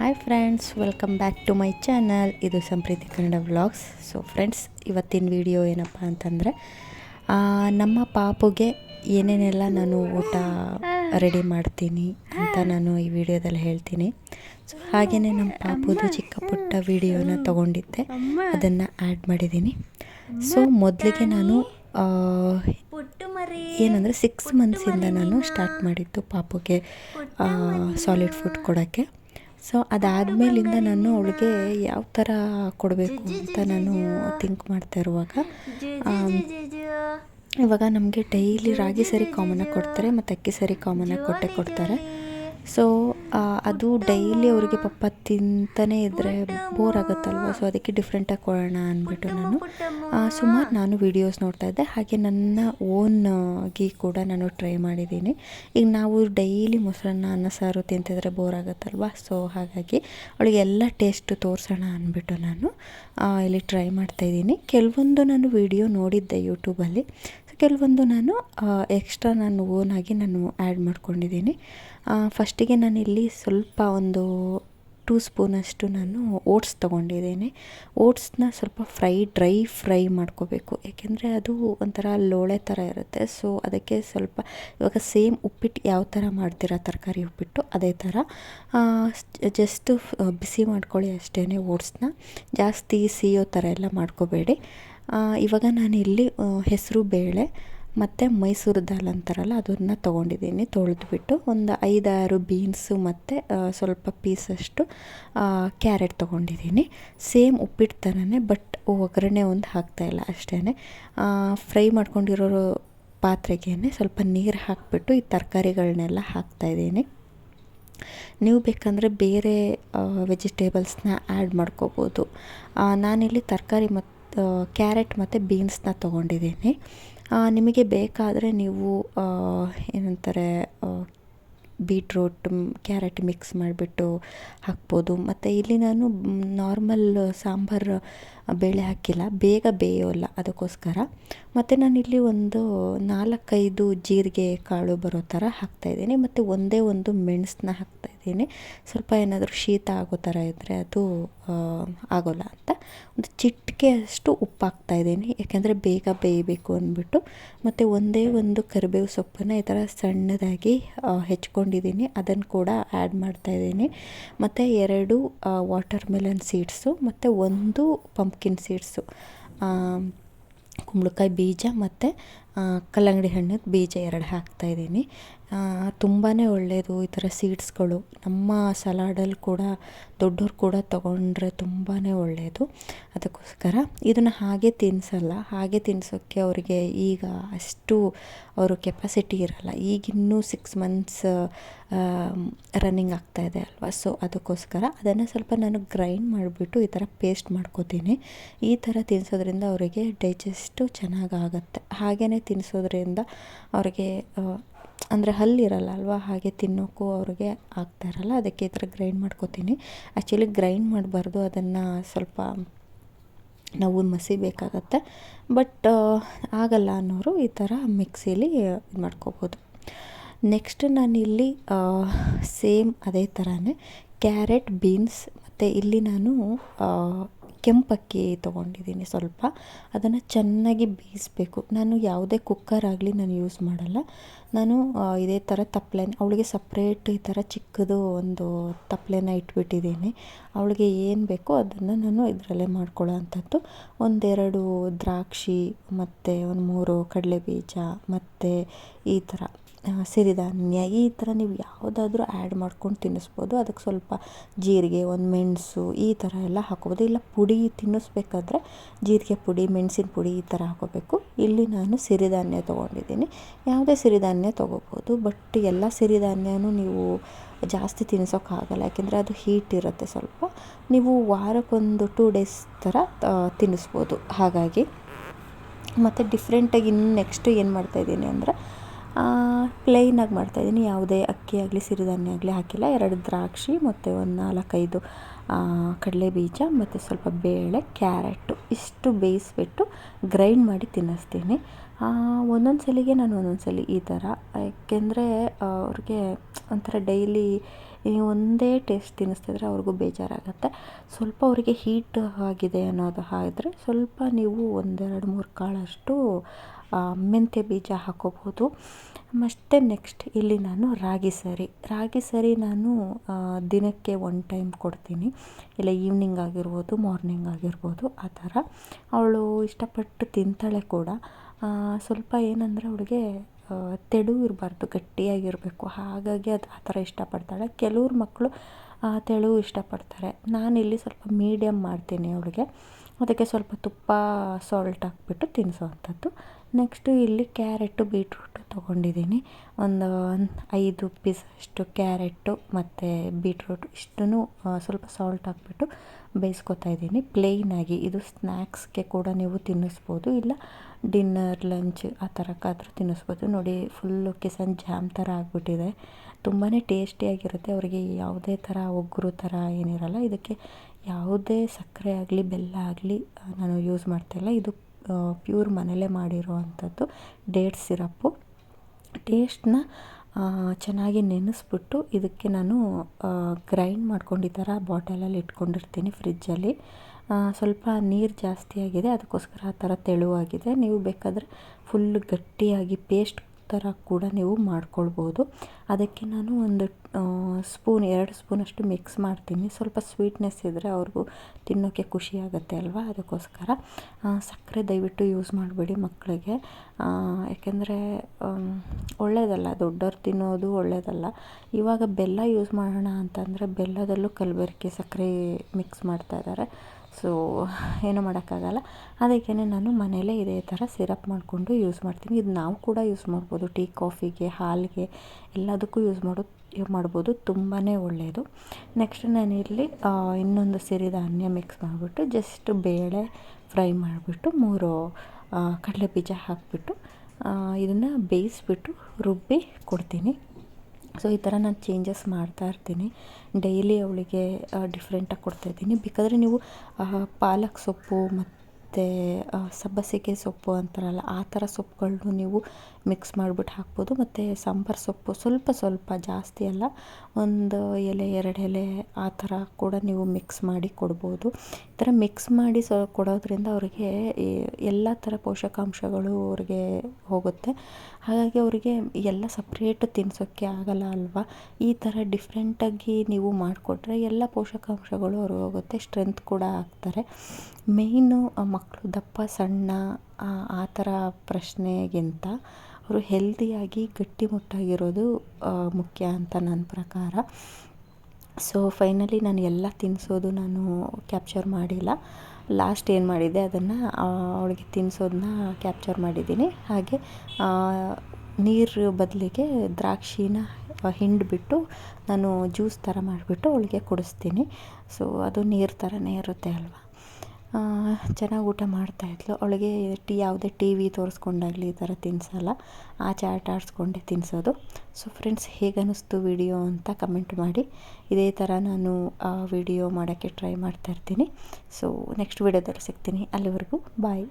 Hi friends welcome back to my channel ಇದು Sampreethi Kannada vlogs so friends ಇವತ್ತಿನ video ಏನಪ್ಪ ಅಂತಂದರೆ ನಮ್ಮ ಪಾಪುಗೆ ಏನೇನೆಲ್ಲ ನಾನು ಊಟ ರೆಡಿ ಮಾಡ್ತೀನಿ ಅಂತ ನಾನು ಈ ವಿಡಿಯೋದಲ್ಲಿ ಹೇಳ್ತೀನಿ. ಸೊ ಹಾಗೆಯೇ ನಮ್ಮ ಪಾಪುದು ಚಿಕ್ಕ ಪುಟ್ಟ ವಿಡಿಯೋನ ತೊಗೊಂಡಿದ್ದೆ. ಅದನ್ನು ಆ್ಯಡ್ ಮಾಡಿದ್ದೀನಿ. ಸೊ ಮೊದಲಿಗೆ ನಾನು ಏನಂದರೆ ಸಿಕ್ಸ್ ಮಂತ್ಸಿಂದ ನಾನು ಸ್ಟಾರ್ಟ್ ಮಾಡಿದ್ದು ಪಾಪುಗೆ ಸಾಲಿಡ್ ಫುಡ್ ಕೊಡೋಕ್ಕೆ. ಸೊ ಅದಾದಮೇಲಿಂದ ನಾನು ಅವಳಿಗೆ ಯಾವ ಥರ ಕೊಡಬೇಕು ಅಂತ ನಾನು ಥಿಂಕ್ ಮಾಡ್ತಾ ಇರುವಾಗ ಇವಾಗ ನಮಗೆ ಡೈಲಿ ರಾಗಿ ಸರಿ ಕಾಮನ್ನಾಗಿ ಕೊಡ್ತಾರೆ, ಮತ್ತು ಅಕ್ಕಿ ಸರಿ ಕಾಮನಾಗಿ ಕೊಟ್ಟೆ ಕೊಡ್ತಾರೆ. ಸೊ ಅದು ಡೈಲಿ ಅವರಿಗೆ ಪಪ್ಪ ತಿಂತಾನೆ ಇದ್ದರೆ ಬೋರ್ ಆಗುತ್ತಲ್ವ? ಸೊ ಅದಕ್ಕೆ ಡಿಫ್ರೆಂಟಾಗಿ ಕೊಡೋಣ ಅಂದ್ಬಿಟ್ಟು ನಾನು ಸುಮಾರು ನಾನು ವೀಡಿಯೋಸ್ ನೋಡ್ತಾ ಇದ್ದೆ. ಹಾಗೆ ನನ್ನ ಓನ್ ಗಿ ಕೂಡ ನಾನು ಟ್ರೈ ಮಾಡಿದ್ದೀನಿ. ಈಗ ನಾವು ಡೈಲಿ ಮೊಸರನ್ನ, ಅನ್ನ, ಸಾರು ತಿಂತಿದ್ರೆ ಬೋರ್ ಆಗುತ್ತಲ್ವ? ಸೊ ಹಾಗಾಗಿ ಅವಳಿಗೆ ಎಲ್ಲ ಟೇಸ್ಟು ತೋರಿಸೋಣ ಅಂದ್ಬಿಟ್ಟು ನಾನು ಇಲ್ಲಿ ಟ್ರೈ ಮಾಡ್ತಾಯಿದ್ದೀನಿ ಕೆಲವೊಂದು ನಾನು ವಿಡಿಯೋ ನೋಡಿದ್ದೆ ಯೂಟ್ಯೂಬಲ್ಲಿ ಕೆಲವೊಂದು ನಾನು ಎಕ್ಸ್ಟ್ರಾ ನಾನು ಓನಾಗಿ ನಾನು ಆ್ಯಡ್ ಮಾಡ್ಕೊಂಡಿದ್ದೀನಿ. ಫಸ್ಟಿಗೆ ನಾನು ಇಲ್ಲಿ ಸ್ವಲ್ಪ ಒಂದು ಟೂ ಸ್ಪೂನಷ್ಟು ನಾನು ಓಟ್ಸ್ ತೊಗೊಂಡಿದ್ದೀನಿ. ಓಟ್ಸ್ನ ಸ್ವಲ್ಪ ಫ್ರೈ ಡ್ರೈ ಫ್ರೈ ಮಾಡ್ಕೋಬೇಕು. ಏಕೆಂದರೆ ಅದು ಒಂಥರ ಲೋಳೆ ಥರ ಇರುತ್ತೆ. ಸೊ ಅದಕ್ಕೆ ಸ್ವಲ್ಪ, ಇವಾಗ ಸೇಮ್ ಉಪ್ಪಿಟ್ಟು ಯಾವ ಥರ ಮಾಡ್ತೀರಾ ತರಕಾರಿ ಉಪ್ಪಿಟ್ಟು, ಅದೇ ಥರ ಜಸ್ಟು ಬಿಸಿ ಮಾಡ್ಕೊಳ್ಳಿ ಅಷ್ಟೇ ಓಟ್ಸ್ನ ಜಾಸ್ತಿ ಸಿಯೋ ಥರ ಎಲ್ಲ ಮಾಡ್ಕೋಬೇಡಿ. ಇವಾಗ ನಾನು ಇಲ್ಲಿ ಹೆಸರು ಬೇಳೆ, ಮತ್ತು ಮೈಸೂರು ದಾಲ್ ಅಂತಾರಲ್ಲ, ಅದನ್ನು ತೊಗೊಂಡಿದ್ದೀನಿ. ತೊಳೆದ್ಬಿಟ್ಟು ಒಂದು ಐದಾರು ಬೀನ್ಸು ಮತ್ತು ಸ್ವಲ್ಪ ಪೀಸಷ್ಟು ಕ್ಯಾರೆಟ್ ತೊಗೊಂಡಿದ್ದೀನಿ. ಸೇಮ್ ಉಪ್ಪಿಟ್ಟು ಥರನೇ ಬಟ್ ಒಗ್ಗರಣೆ ಒಂದು ಹಾಕ್ತಾಯಿಲ್ಲ ಅಷ್ಟೇ ಫ್ರೈ ಮಾಡ್ಕೊಂಡಿರೋ ಪಾತ್ರೆಗೆ ಸ್ವಲ್ಪ ನೀರು ಹಾಕಿಬಿಟ್ಟು ಈ ತರಕಾರಿಗಳನ್ನೆಲ್ಲ ಹಾಕ್ತಾಯಿದ್ದೀನಿ ನೀವು ಬೇಕಂದರೆ ಬೇರೆ ವೆಜಿಟೇಬಲ್ಸ್ನ ಆ್ಯಡ್ ಮಾಡ್ಕೋಬೋದು. ನಾನಿಲ್ಲಿ ತರಕಾರಿ ಮತ್ತು ಕ್ಯಾರೆಟ್ ಮತ್ತು ಬೀನ್ಸ್ನ ತೊಗೊಂಡಿದ್ದೀನಿ. ನಿಮಗೆ ಬೇಕಾದರೆ ನೀವು ಏನಂತಾರೆ ಬೀಟ್ರೂಟ್ ಕ್ಯಾರೆಟ್ ಮಿಕ್ಸ್ ಮಾಡಿಬಿಟ್ಟು ಹಾಕ್ಬೋದು. ಮತ್ತು ಇಲ್ಲಿ ನಾನು ನಾರ್ಮಲ್ ಸಾಂಬಾರು ಬೇಳೆ ಹಾಕಿಲ್ಲ, ಬೇಗ ಬೇಯೋಲ್ಲ ಅದಕ್ಕೋಸ್ಕರ. ಮತ್ತು ನಾನಿಲ್ಲಿ ಒಂದು ನಾಲ್ಕೈದು ಜೀರಿಗೆ ಕಾಳು ಬರೋ ಥರ ಹಾಕ್ತಾಯಿದ್ದೀನಿ ಮತ್ತು ಒಂದೇ ಒಂದು ಮೆಣಸನ್ನ ಹಾಕ್ತಾಯಿದ್ದೀನಿ ಸ್ವಲ್ಪ ಏನಾದರೂ ಶೀತ ಆಗೋ ಥರ ಇದ್ದರೆ ಅದು ಆಗೋಲ್ಲ ಅಂತ. ಒಂದು ಚಿಟಿಕೆ ಅಷ್ಟು ಉಪ್ಪು ಹಾಕ್ತಾಯಿದ್ದೀನಿ ಯಾಕೆಂದರೆ ಬೇಗ ಬೇಯಬೇಕು ಅಂದ್ಬಿಟ್ಟು. ಮತ್ತು ಒಂದೇ ಒಂದು ಕರಿಬೇವು ಸೊಪ್ಪನ್ನು ಈ ಥರ ಸಣ್ಣದಾಗಿ ಹೆಚ್ಕೊಂಡಿದ್ದೀನಿ. ಅದನ್ನು ಕೂಡ ಆ್ಯಡ್ ಮಾಡ್ತಾಯಿದ್ದೀನಿ ಮತ್ತು ಎರಡು ವಾಟರ್ ಮೆಲನ್ ಸೀಡ್ಸು. ಮತ್ತು ಒಂದು ಪಂಪ್ಕಿನ್ ಸೀಡ್ಸು ಕುಂಬಳಕಾಯಿ ಬೀಜ ಮತ್ತು ಕಲ್ಲಂಗಡಿ ಹಣ್ಣಿನ ಬೀಜ ಎರಡು ಹಾಕ್ತಾಯಿದ್ದೀನಿ ತುಂಬಾ ಒಳ್ಳೆಯದು ಈ ಥರ ಸೀಡ್ಸ್ಗಳು. ನಮ್ಮ ಸಲಾಡಲ್ಲಿ ಕೂಡ, ದೊಡ್ಡವ್ರು ಕೂಡ ತೊಗೊಂಡ್ರೆ ತುಂಬಾ ಒಳ್ಳೆಯದು ಅದಕ್ಕೋಸ್ಕರ ಇದನ್ನು ಹಾಗೆ ತಿನ್ನಿಸಲ್ಲ ಹಾಗೆ ತಿನ್ನಿಸೋಕ್ಕೆ ಅವರಿಗೆ ಈಗ ಅಷ್ಟು ಅವರು ಕೆಪಾಸಿಟಿ ಇರಲ್ಲ. ಈಗಿನ್ನೂ ಸಿಕ್ಸ್ ಮಂತ್ಸ್ ರನ್ನಿಂಗ್ ಆಗ್ತಾಯಿದೆ ಅಲ್ವಾ? ಸೊ ಅದಕ್ಕೋಸ್ಕರ ಅದನ್ನು ಸ್ವಲ್ಪ ನಾನು ಗ್ರೈಂಡ್ ಮಾಡಿಬಿಟ್ಟು ಈ ಥರ ಪೇಸ್ಟ್ ಮಾಡ್ಕೋತೀನಿ. ಈ ಥರ ತಿನ್ನಿಸೋದ್ರಿಂದ ಅವರಿಗೆ ಡೈಜೆಸ್ಟು ಚೆನ್ನಾಗಾಗತ್ತೆ. ಹಾಗೆಯೇ ತಿನ್ನಿಸೋದ್ರಿಂದ ಅವ್ರಿಗೆ ಅಂದರೆ ಹಲ್ಲಿರಲ್ಲ ಅಲ್ವಾ? ಹಾಗೆ ತಿನ್ನೋಕ್ಕೂ ಅವ್ರಿಗೆ ಆಗ್ತಾ ಇರಲ್ಲ. ಅದಕ್ಕೆ ಈ ಥರ ಗ್ರೈಂಡ್ ಮಾಡ್ಕೋತೀನಿ. ಆ್ಯಕ್ಚುಲಿ ಗ್ರೈಂಡ್ ಮಾಡಬಾರ್ದು. ಅದನ್ನು ಸ್ವಲ್ಪ ನಾವು ಮಸಿಬೇಕಾಗತ್ತೆ. ಬಟ್ ಆಗಲ್ಲ ಅನ್ನೋರು ಈ ಥರ ಮಿಕ್ಸಿಲಿ ಇದು ಮಾಡ್ಕೋಬೋದು. ನೆಕ್ಸ್ಟ್ ನಾನಿಲ್ಲಿ ಸೇಮ್ ಅದೇ ಥರನೇ ಕ್ಯಾರೆಟ್, ಬೀನ್ಸ್ ಮತ್ತು ಇಲ್ಲಿ ನಾನು ಕೆಂಪಕ್ಕಿ ತೊಗೊಂಡಿದ್ದೀನಿ ಸ್ವಲ್ಪ. ಅದನ್ನು ಚೆನ್ನಾಗಿ ಬೇಯಿಸಬೇಕು. ನಾನು ಯಾವುದೇ ಕುಕ್ಕರ್ ಆಗಲಿ ನಾನು ಯೂಸ್ ಮಾಡಲ್ಲ. ನಾನು ಇದೇ ಥರ ತಪ್ಪಲೆನ ಅವಳಿಗೆ ಸಪ್ರೇಟ್ ಈ ಥರ ಚಿಕ್ಕದು ಒಂದು ತಪ್ಪಲೆನ ಇಟ್ಬಿಟ್ಟಿದ್ದೀನಿ. ಅವಳಿಗೆ ಏನು ಬೇಕೋ ಅದನ್ನು ನಾನು ಇದರಲ್ಲೇ ಮಾಡ್ಕೊಳ್ಳೋ ಅಂಥದ್ದು ಒಂದೆರಡು ದ್ರಾಕ್ಷಿ, ಮತ್ತು ಒಂದು ಮೂರು ಕಡಲೆ ಬೀಜ ಮತ್ತು ಈ ಥರ ಸಿರಿಧಾನ್ಯ ಈ ಥರ ನೀವು ಯಾವುದಾದ್ರೂ ಆ್ಯಡ್ ಮಾಡ್ಕೊಂಡು ತಿನ್ನಿಸ್ಬೋದು. ಅದಕ್ಕೆ ಸ್ವಲ್ಪ ಜೀರಿಗೆ, ಒಂದು ಮೆಣಸು ಈ ಥರ ಎಲ್ಲ ಹಾಕೋಬೋದು. ಇಲ್ಲ ಪುಡಿ ತಿನ್ನಿಸ್ಬೇಕಾದ್ರೆ ಜೀರಿಗೆ ಪುಡಿ, ಮೆಣಸಿನ ಪುಡಿ ಈ ಥರ ಹಾಕೋಬೇಕು ಇಲ್ಲಿ ನಾನು ಸಿರಿಧಾನ್ಯ ತೊಗೊಂಡಿದ್ದೀನಿ. ಯಾವುದೇ ಸಿರಿಧಾನ್ಯ ತೊಗೋಬೋದು. ಬಟ್ ಎಲ್ಲ ಸಿರಿಧಾನ್ಯನೂ ನೀವು ಜಾಸ್ತಿ ತಿನ್ನಿಸೋಕ್ಕಾಗಲ್ಲ. ಯಾಕೆಂದರೆ ಅದು ಹೀಟ್ ಇರುತ್ತೆ ಸ್ವಲ್ಪ. ನೀವು ವಾರಕ್ಕೊಂದು ಟೂ ಡೇಸ್ ಥರ ತಿನ್ನಿಸ್ಬೋದು. ಹಾಗಾಗಿ ಮತ್ತು ಡಿಫ್ರೆಂಟಾಗಿ ಇನ್ನು ನೆಕ್ಸ್ಟ್ ಏನು ಮಾಡ್ತಾಯಿದ್ದೀನಿ ಅಂದರೆ ಪ್ಲೈನಾಗಿ ಮಾಡ್ತಾಯಿದ್ದೀನಿ ಯಾವುದೇ ಅಕ್ಕಿ ಆಗಲಿ ಸಿರಿಧಾನ್ಯ ಆಗಲಿ ಹಾಕಿಲ್ಲ. ಎರಡು ದ್ರಾಕ್ಷಿ ಮತ್ತು ಒಂದು ನಾಲ್ಕೈದು ಕಡಲೆ ಬೀಜ ಮತ್ತು ಸ್ವಲ್ಪ ಬೇಳೆ, ಕ್ಯಾರೆಟು ಇಷ್ಟು ಬೇಯಿಸ್ಬಿಟ್ಟು ಗ್ರೈಂಡ್ ಮಾಡಿ ತಿನ್ನಿಸ್ತೀನಿ. ಒಂದೊಂದು ಸಲಿಗೆ ನಾನು ಒಂದೊಂದು ಸಲ ಈ ಥರ. ಯಾಕೆಂದರೆ ಅವ್ರಿಗೆ ಒಂಥರ ಡೈಲಿ ಒಂದೇ ಟೇಸ್ಟ್ ತಿನ್ನಿಸ್ತಿದ್ರೆ ಅವ್ರಿಗೂ ಬೇಜಾರಾಗುತ್ತೆ. ಸ್ವಲ್ಪ ಅವರಿಗೆ ಹೀಟ್ ಆಗಿದೆ ಅನ್ನೋದು ಆದರೆ ಸ್ವಲ್ಪ ನೀವು ಒಂದೆರಡು ಮೂರು ಕಾಳಷ್ಟು ಮೆಂತ್ಯ ಬೀಜ ಹಾಕೋಬೋದು. ಮತ್ತು ನೆಕ್ಸ್ಟ್ ಇಲ್ಲಿ ನಾನು ರಾಗಿ ಸರಿ. ರಾಗಿ ಸರಿ ನಾನು ದಿನಕ್ಕೆ ಒನ್ ಟೈಮ್ ಕೊಡ್ತೀನಿ. ಇಲ್ಲ ಈವ್ನಿಂಗ್ ಆಗಿರ್ಬೋದು ಮಾರ್ನಿಂಗ್ ಆಗಿರ್ಬೋದು, ಆ ಥರ. ಅವಳು ಇಷ್ಟಪಟ್ಟು ತಿಂತಾಳೆ ಕೂಡ. ಸ್ವಲ್ಪ ಏನಂದರೆ ಅವಳಿಗೆ ತೆಳು ಇರಬಾರ್ದು, ಗಟ್ಟಿಯಾಗಿರಬೇಕು. ಹಾಗಾಗಿ ಅದು ಆ ಥರ ಇಷ್ಟಪಡ್ತಾಳೆ. ಕೆಲವ್ರ ಮಕ್ಕಳು ತೆಳು ಇಷ್ಟಪಡ್ತಾರೆ. ನಾನಿಲ್ಲಿ ಸ್ವಲ್ಪ ಮೀಡಿಯಮ್ ಮಾಡ್ತೀನಿ ಅವಳಿಗೆ. ಅದಕ್ಕೆ ಸ್ವಲ್ಪ ತುಪ್ಪ ಸಾಲ್ಟ್ ಹಾಕ್ಬಿಟ್ಟು ತಿನ್ನಿಸೋವಂಥದ್ದು ನೆಕ್ಸ್ಟು ಇಲ್ಲಿ ಕ್ಯಾರೆಟು ಬೀಟ್ರೂಟು ತೊಗೊಂಡಿದ್ದೀನಿ. ಒಂದು ಐದು ಪೀಸ್ ಅಷ್ಟು ಕ್ಯಾರೆಟು ಮತ್ತು ಬೀಟ್ರೂಟ್ ಇಷ್ಟನ್ನು ಸ್ವಲ್ಪ ಸಾಲ್ಟ್ ಹಾಕ್ಬಿಟ್ಟು ಬೇಯಿಸ್ಕೊತಾ ಇದ್ದೀನಿ. ಪ್ಲೈನಾಗಿ ಇದು ಸ್ನ್ಯಾಕ್ಸ್ಗೆ ಕೂಡ ನೀವು ತಿನ್ನಿಸ್ಬೋದು. ಇಲ್ಲ ಡಿನ್ನರ್ ಲಂಚ್ ಆ ಥರಕ್ಕಾದರೂ ತಿನ್ನಿಸ್ಬೋದು. ನೋಡಿ ಫುಲ್ಲು ಕಿಸನ್ ಜಾಮ್ ಥರ ಆಗಿಬಿಟ್ಟಿದೆ. ತುಂಬಾ ಟೇಸ್ಟಿಯಾಗಿರುತ್ತೆ ಅವರಿಗೆ ಯಾವುದೇ ಥರ ಒಗ್ಗರು ಥರ ಏನಿರಲ್ಲ, ಇದಕ್ಕೆ ಯಾವುದೇ ಸಕ್ಕರೆ ಆಗಲಿ, ಬೆಲ್ಲ ಆಗಲಿ ನಾನು ಯೂಸ್ ಮಾಡ್ತಾಯಿಲ್ಲ ಇದು ಪ್ಯೂರ್ ಮನೆಯಲ್ಲೇ ಮಾಡಿರುವಂಥದ್ದು ಡೇಟ್ ಸಿರಪ್ಪು. ಟೇಸ್ಟ್ನ ಚೆನ್ನಾಗಿ ನೆನೆಸ್ಬಿಟ್ಟು ಇದಕ್ಕೆ ನಾನು ಗ್ರೈಂಡ್ ಮಾಡ್ಕೊಂಡು ಈ ಥರ ಬಾಟಲಲ್ಲಿ ಇಟ್ಕೊಂಡಿರ್ತೀನಿ ಫ್ರಿಜ್ಜಲ್ಲಿ. ಸ್ವಲ್ಪ ನೀರು ಜಾಸ್ತಿ ಆಗಿದೆ, ಅದಕ್ಕೋಸ್ಕರ ಆ ಥರ ತೆಳುವಾಗಿದೆ. ನೀವು ಬೇಕಾದರೆ ಫುಲ್ ಗಟ್ಟಿಯಾಗಿ ಪೇಸ್ಟ್ ಥರ ಕೂಡ ನೀವು ಮಾಡ್ಕೊಳ್ಬೋದು. ಅದಕ್ಕೆ ನಾನು ಒಂದು ಸ್ಪೂನ್, ಎರಡು ಸ್ಪೂನಷ್ಟು ಮಿಕ್ಸ್ ಮಾಡ್ತೀನಿ. ಸ್ವಲ್ಪ ಸ್ವೀಟ್ನೆಸ್ ಇದ್ದರೆ ಅವ್ರಿಗೂ ತಿನ್ನೋಕ್ಕೆ ಖುಷಿ ಆಗುತ್ತೆ ಅಲ್ವಾ? ಅದಕ್ಕೋಸ್ಕರ ಸಕ್ಕರೆ ದಯವಿಟ್ಟು ಯೂಸ್ ಮಾಡಬೇಡಿ ಮಕ್ಕಳಿಗೆ. ಯಾಕೆಂದರೆ ಒಳ್ಳೆಯದಲ್ಲ ದೊಡ್ಡವ್ರು ತಿನ್ನೋದು ಒಳ್ಳೆಯದಲ್ಲ ಇವಾಗ ಬೆಲ್ಲ ಯೂಸ್ ಮಾಡೋಣ ಅಂತಂದರೆ ಬೆಲ್ಲದಲ್ಲೂ ಕಲಬೆರಕೆ ಸಕ್ಕರೆ ಮಿಕ್ಸ್ ಮಾಡ್ತಾ ಇದ್ದಾರೆ ಸೊ ಏನೂ ಮಾಡೋಕ್ಕಾಗಲ್ಲ. ಅದಕ್ಕೇ ನಾನು ಮನೆಯಲ್ಲೇ ಇದೇ ಥರ ಸಿರಪ್ ಮಾಡಿಕೊಂಡು ಯೂಸ್ ಮಾಡ್ತೀನಿ. ಇದು ನಾವು ಕೂಡ ಯೂಸ್ ಮಾಡ್ಬೋದು. ಟೀ, ಕಾಫಿಗೆ, ಹಾಲಿಗೆ ಎಲ್ಲದಕ್ಕೂ ಯೂಸ್ ಮಾಡೋ, ಮಾಡ್ಬೋದು. ತುಂಬಾ ಒಳ್ಳೆಯದು ನೆಕ್ಸ್ಟ್ ನಾನಿಲ್ಲಿ ಇನ್ನೊಂದು ಸಿರಿಧಾನ್ಯ ಮಿಕ್ಸ್ ಮಾಡಿಬಿಟ್ಟು ಜಸ್ಟ್ ಬೇಳೆ ಫ್ರೈ ಮಾಡಿಬಿಟ್ಟು ಮೂರು ಕಡಲೆ ಬೀಜ ಹಾಕಿಬಿಟ್ಟು ಇದನ್ನು ಬೇಯಿಸ್ಬಿಟ್ಟು ರುಬ್ಬಿ ಕೊಡ್ತೀನಿ. ಸೊ ಈ ಥರ ನಾನು ಚೇಂಜಸ್ ಮಾಡ್ತಾ ಇರ್ತೀನಿ. ಡೈಲಿ ಅವಳಿಗೆ ಡಿಫ್ರೆಂಟಾಗಿ ಕೊಡ್ತಾಯಿದ್ದೀನಿ ಬೇಕಾದರೆ ನೀವು ಪಾಲಕ್ ಸೊಪ್ಪು ಮತ್ತು ಸಬ್ಬಸಿಗೆ ಸೊಪ್ಪು ಅಂತಾರಲ್ಲ, ಆ ಥರ ಸೊಪ್ಪುಗಳನ್ನು ನೀವು ಮಿಕ್ಸ್ ಮಾಡಿಬಿಟ್ಟು ಹಾಕ್ಬೋದು. ಮತ್ತು ಸಾಂಬಾರು ಸೊಪ್ಪು ಸ್ವಲ್ಪ ಸ್ವಲ್ಪ ಜಾಸ್ತಿ ಅಲ್ಲ. ಒಂದು ಎಲೆ, ಎರಡು ಎಲೆ ಆ ಥರ ಕೂಡ ನೀವು ಮಿಕ್ಸ್ ಮಾಡಿ ಕೊಡ್ಬೋದು. ಈ ಥರ ಮಿಕ್ಸ್ ಮಾಡಿ ಸೊ ಕೊಡೋದ್ರಿಂದ ಅವರಿಗೆ ಎಲ್ಲ ಥರ ಪೋಷಕಾಂಶಗಳು ಅವ್ರಿಗೆ ಹೋಗುತ್ತೆ. ಹಾಗಾಗಿ ಅವರಿಗೆ ಎಲ್ಲ ಸಪ್ರೇಟ್ ತಿನ್ನಿಸೋಕ್ಕೆ ಆಗಲ್ಲ ಅಲ್ವಾ? ಈ ಥರ ಡಿಫ್ರೆಂಟಾಗಿ ನೀವು ಮಾಡಿಕೊಟ್ರೆ ಎಲ್ಲ ಪೋಷಕಾಂಶಗಳು ಅವ್ರಿಗೆ ಹೋಗುತ್ತೆ. ಸ್ಟ್ರೆಂತ್ ಕೂಡ ಆಗ್ತಾರೆ. ಮೇಯ್ನು ಮಕ್ಕಳು ದಪ್ಪ, ಸಣ್ಣ ಆ ಥರ ಪ್ರಶ್ನೆಗಿಂತ ಅವರು ಹೆಲ್ದಿಯಾಗಿ ಗಟ್ಟಿಮುಟ್ಟಾಗಿರೋದು ಮುಖ್ಯ ಅಂತ ನನ್ನ ಪ್ರಕಾರ. ಸೊ ಫೈನಲಿ ನಾನು ಎಲ್ಲ ತಿನ್ನಿಸೋದು ನಾನು ಕ್ಯಾಪ್ಚರ್ ಮಾಡಿಲ್ಲ. ಲಾಸ್ಟ್ ಏನು ಮಾಡಿದ್ದೆ ಅದನ್ನು ಅವಳಿಗೆ ತಿನ್ನಿಸೋದನ್ನ ಕ್ಯಾಪ್ಚರ್ ಮಾಡಿದ್ದೀನಿ. ಹಾಗೆ ನೀರು ಬದಲಿಗೆ ದ್ರಾಕ್ಷಿನ ಹಿಂಡಿಬಿಟ್ಟು ನಾನು ಜ್ಯೂಸ್ ಥರ ಮಾಡಿಬಿಟ್ಟು ಅವಳಿಗೆ ಕುಡಿಸ್ತೀನಿ. ಸೊ ಅದು ನೀರು ಥರನೇ ಇರುತ್ತೆ ಅಲ್ವಾ? ಚೆನ್ನಾಗಿ ಊಟ ಮಾಡ್ತಾಯಿದ್ಲು ಅವಳಿಗೆ ಟಿ, ಯಾವುದೇ ಟಿ ವಿ ತೋರಿಸ್ಕೊಂಡಾಗಲಿ ಈ ಥರ ತಿನ್ನಿಸಲ್ಲ ಆಚೆ ಆಟ ಆಡಿಸ್ಕೊಂಡೆ ತಿನ್ನಿಸೋದು ಸೊ ಫ್ರೆಂಡ್ಸ್ ಹೇಗನ್ನಿಸ್ತು ವಿಡಿಯೋ ಅಂತ ಕಮೆಂಟ್ ಮಾಡಿ. ಇದೇ ಥರ ನಾನು ವಿಡಿಯೋ ಮಾಡೋಕ್ಕೆ ಟ್ರೈ ಮಾಡ್ತಾಯಿರ್ತೀನಿ ಸೊ ನೆಕ್ಸ್ಟ್ ವಿಡಿಯೋದಲ್ಲಿ ಸಿಗ್ತೀನಿ. ಅಲ್ಲಿವರೆಗೂ ಬಾಯ್